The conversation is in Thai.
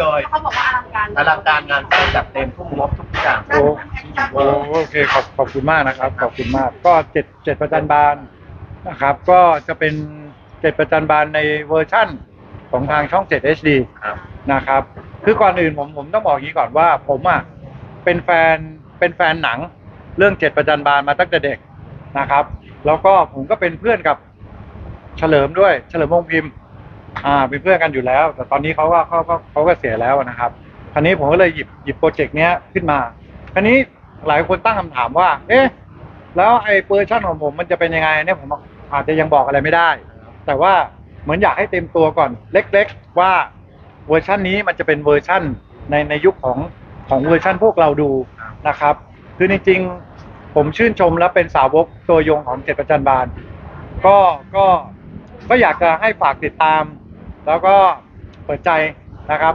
เลยเขาบอกว่าอลังการอลังการงานสร้างจัดเต็มทุ่มงบทุกอย่างโอ้โอ้โอเคขอบขอบคุณมากนะครับ ขอบคุณมาก ก็เจ็ดเจ็ดประจันบานนะครับ ก็จะเป็นเจ็ดประจันบานในเวอร์ชั่นของทางช่อง7 HD ครับนะครับ คือก่อนอื่นผมผมต้องบอกอย่างนี้ก่อนว่า ผมอะเป็นแฟนเป็นแฟนหนัง เรื่องเจ็ดประจันบานมาตั้งแต่เด็กนะครับ แล้วก็ผมก็เป็นเพื่อนกับเฉลิมด้วย เฉลิมวงศ์พิมพ์ อ่าเป็นเพื่อนกันอยู่แล้ว แต่ตอนนี้เขาก็เขาก็เขาก็เสียแล้วนะครับ คราวนี้ผมก็เลยหยิบหยิบโปรเจกต์เนี้ยขึ้นมา คราวนี้หลายคนตั้งคำถามว่า เอ๊ะ แล้วไอ้เวอร์ชันของผมมันจะเป็นยังไงเนี่ยผมอาจจะยังบอกอะไรไม่ได้ แต่ว่าเหมือนอยากให้เต็มตัวก่อน เล็ก ๆ ว่าเวอร์ชันนี้มันจะเป็นเวอร์ชันในในยุคของของเวอร์ชันพวกเราดูนะครับ คือจริงๆผมชื่นชมและเป็นสาวกตัวยงของเจ็ดประจันบานก็ก็ก็อยากจะให้ฝากติดตาม แล้วก็เปิดใจนะครับ